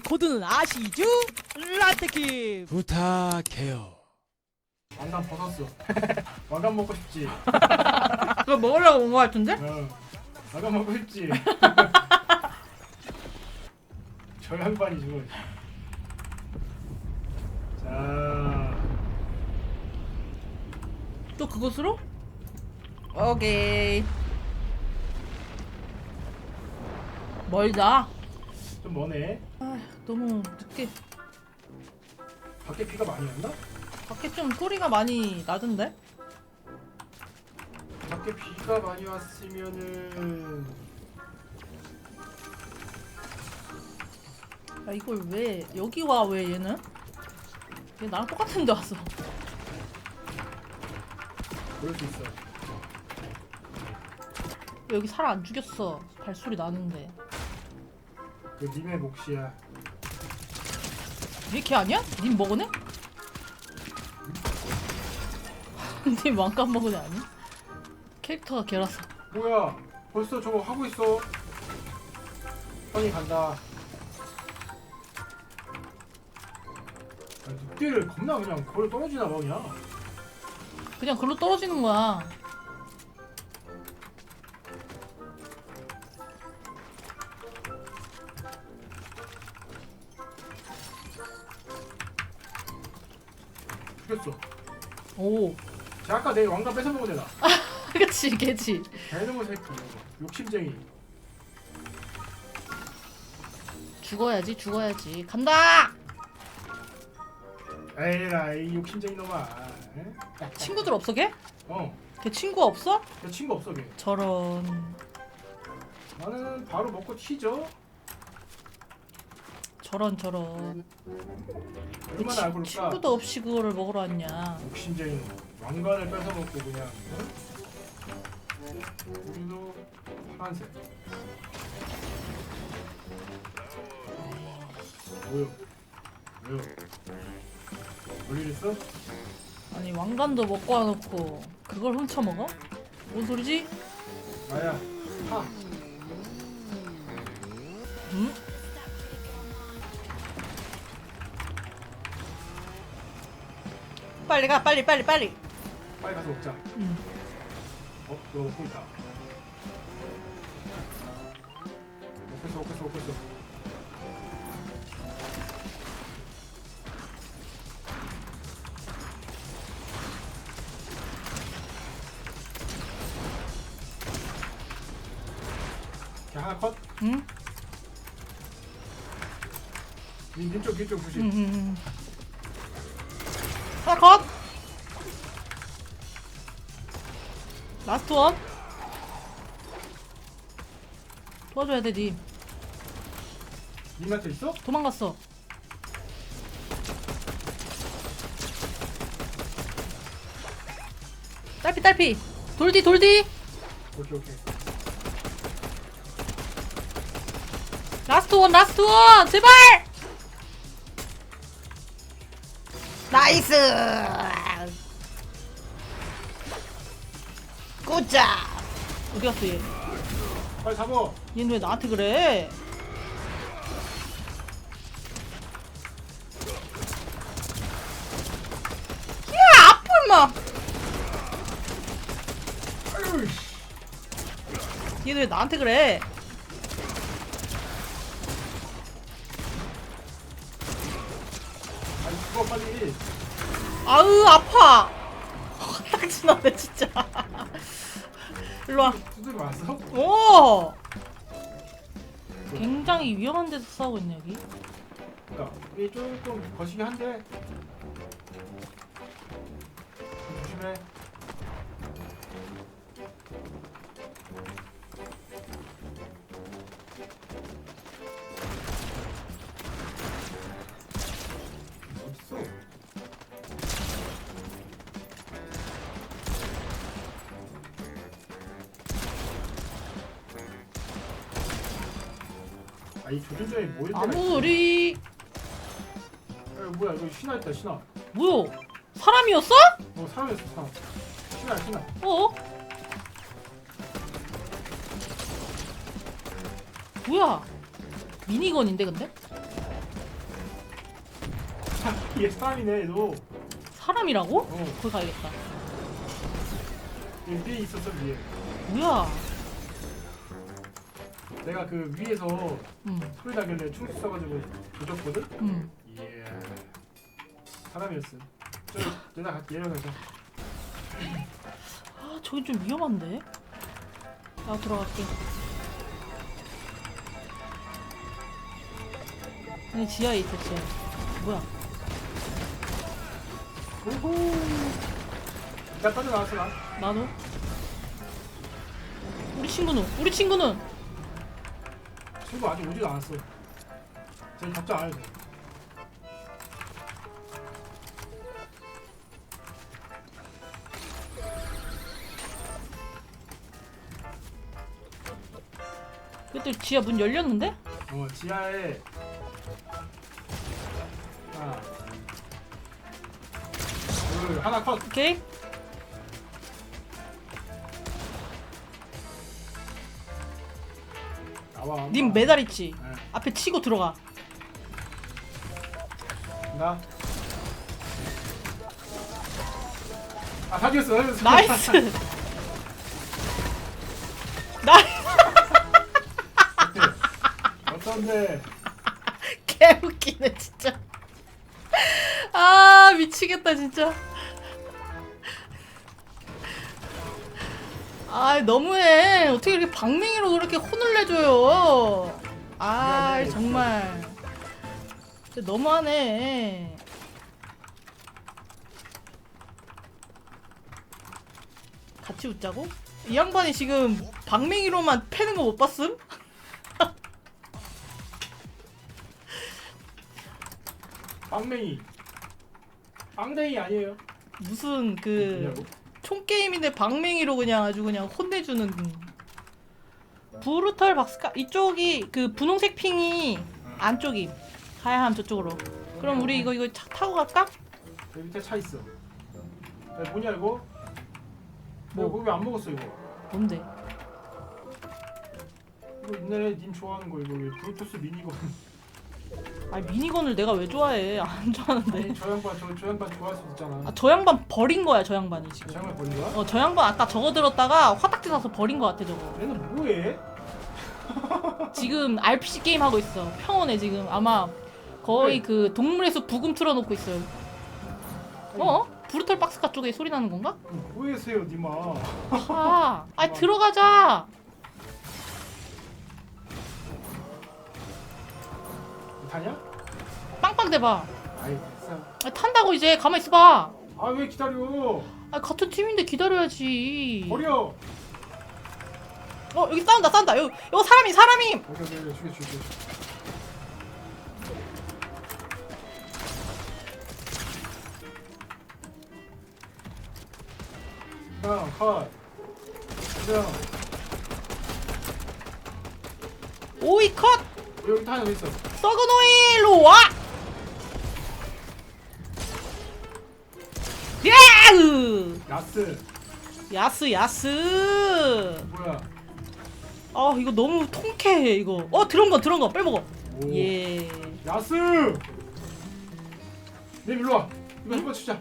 코드는 아시죠? 라테키 부탁해요. 왕관 벗었어. 왕관 먹고 싶지. 그거 먹으려고 온 거 같은데? 어. 왕관 먹고 싶지. 저 양반이 지금. 자, 또 그것으로? 오케이. 멀다. 좀 머네. 너무 늦게. 밖에 비가 많이 왔나? 밖에 좀 소리가 많이 나던데? 밖에 비가 많이 왔으면은 야 이걸 왜 여기 와 왜 얘는? 얘 나랑 똑같은 데 왔어. 그럴 수 있어. 왜 여기 사람 안 죽였어? 발소리 나는데. 그 님의 몫이야. 얘걔 아니야? 님 먹으네? 님 왕관 애 아니야? 캐릭터가 걔라서. 뭐야? 벌써 저거 하고 있어. 형이 간다. 아, 늑대를 겁나 그냥 거기 떨어지나 봐 그냥. 그냥 글로 떨어지는 거야. 죽였어. 오. 쟤 아까 내 왕관 뺏어 먹은 애다. 그치, 걔지. 개놈의 새끼. 욕심쟁이. 죽어야지, 죽어야지. 간다! 에이라 이 욕심쟁이 놈아. 에? 친구들 없어, 걔? 어. 걔 친구 없어? 내 친구 없어 걔. 저런. 나는 바로 먹고 튀죠. 저런, 저런. 얼마나 알고 그럴까? 친구도 없이 그거를 먹으러 왔냐. 욕심쟁이 놈. 왕관을 뺏어 먹고 그냥. 어? 우리도 파란색. 뭐요? 왜요? 볼일 있어? 아니, 왕관도 먹고 와놓고 그걸 훔쳐먹어? 뭔 소리지? 나야. 파. 응? 빨리 가, 빨리, 빨리, 빨리. 빨리 가서 먹자. 응. 어? 너 먹고 있다. 먹고 있어, 먹고 있어, 먹고 있어. 자, 하나 컷. 응? 님, 님쪽, 님쪽 부시. 응, 응, 응. 하나 컷! 라스트 원. 도와줘야 돼, 님. 님한테 있어? 도망갔어. 딸피, 딸피. 돌디, 돌디. 오케이, 오케이. 라스트 원, 라스트 원. 제발! 나이스! 굿잡! 어디 갔어, 얘? 빨리 잡어. 얘는 왜 나한테 그래? 야, 아플 마! 얘는 왜 나한테 그래? 아니, 죽어, 빨리. 아으, 아파! 딱 지나네, 진짜. 일로 와. 두들 왔어? 오! 굉장히 위험한 데서 싸우고 있네, 여기. 그러니까 우리 조금 거시기 한데 조심해. 아이 조준점이 뭐였대? 아무리 야, 뭐야 이거 신화 있다 신화 뭐야? 사람이었어? 어 사람이었어 사람 신화 신화 어? 뭐야? 미니건인데 근데? 얘 사람이네 얘도 사람이라고? 어 거기 가야겠다. 얘 위에 있었어 위에 뭐야? 내가 그 위에서 음, 소리 나길래 충수 써가지고 조졌거든? 음. 예 사람이었어 저 내가 갈게 내려가자 아, 저기 좀 위험한데? 나 들어갈게. 아니, 지하에 있어, 지하에. 뭐야? 오호 나 빠져나왔어 나 나도? 우리 친구는? 우리 친구는? 친구 아직 오지도 않았어 쟤 답장 안 해도 돼 그때 지하 문 열렸는데? 어 지하에 하나 둘 하나 컷 오케이. 님 매달 있지? 네. 앞에 치고 들어가. 나. 아. 다 죽였어. 나이스! 나이스! 어떤데? 개웃기네, 진짜. 아, 미치겠다, 진짜. 아, 너무해. 어떻게 이렇게 방맹이로 그렇게 혼을 내줘요. 아. 정말. 진짜 너무하네. 같이 웃자고? 이 양반이 지금 방맹이로만 패는 거 못 봤음? 빵맹이. 빵댕이 아니에요? 무슨 그 뭐냐고? 총게임인데 방맹이로 그냥 아주 그냥 혼내주는 브루털 박스카 이쪽이 그 분홍색 핑이 안쪽이 하야함 저쪽으로 그럼 우리 이거 이거 차 타고 갈까? 여기 밑에 차 있어. 야, 뭐냐 이거? 뭐? 뭐? 왜안 먹었어 이거? 뭔데? 이거 옛날에 님 좋아하는 거 이거 이거 블루투스 미니건. 아 미니건을 내가 왜 좋아해 안 좋아하는데 아니 저 양반 저, 저 양반 좋아할 수도 있잖아. 아 저 양반 버린 거야 저 양반이 저 지금 양반 버린 거야? 어 저 양반 아까 저거 들었다가 화딱지 나서 버린 거 같아 저거 얘는 뭐해? 지금 RPG 게임 하고 있어 평온해 지금 아마 거의 네. 그 동물의 숲 부금 틀어놓고 있어요 어? 브루털 박스카 쪽에 소리 나는 건가? 뭐해세요 님아? 아, 아 들어가자. 타냐? 빵빵 대봐. 아이 됐어. 아, 탄다고 이제 가만 있어봐. 아 왜 기다려? 아 같은 팀인데 기다려야지. 버려. 어 여기 싸운다 싸운다. 여기 여기 사람이 사람이. 오케이 오케이 오케이, 죽여 죽여. 형 컷. 형 오이 컷. 여기 타냐 어디 있어? 썩은 오이로 와. 야으. 야스. 야스 야스. 뭐야? 아 이거 너무 통쾌해 이거. 어 들은 거 들은 거 빼먹어. 오. 예. 야스. 네 일로 와. 이거 한번 치자.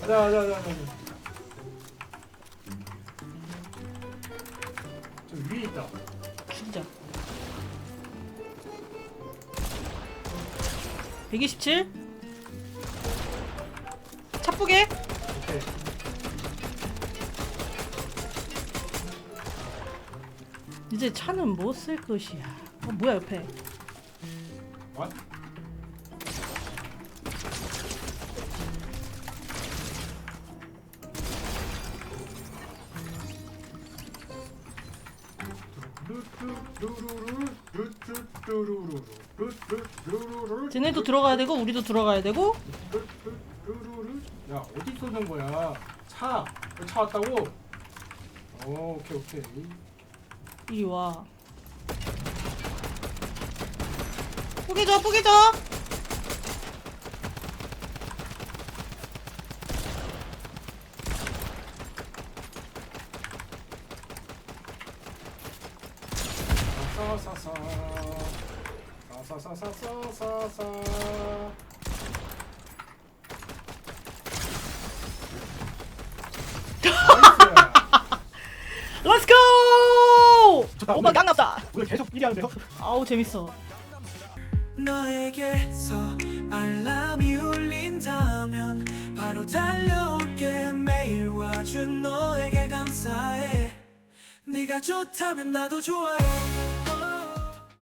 가자 가자 가자 가자. 저 위에 있다. 진짜. 127 차쁘게 오케이. 이제 차는 못 쓸 것이야. 어, 뭐야 옆에? 왓? 쟤네도 들어가야 되고 우리도 들어가야 되고 야 어디 쏘는 거야? 차, 차 왔다고? 오, 오케이 오케이. 이리 와. 뿌개져 뿌개져. 싸싸싸. 렛츠고! 좋다. 오빠 오늘, 강남다 오늘 계속 1위 하는데요? 아우 재밌어. 너에게서 알람이 울린다면 바로 달려올게 매일 와준 너에게 감사해 네가 좋다면 나도 좋아해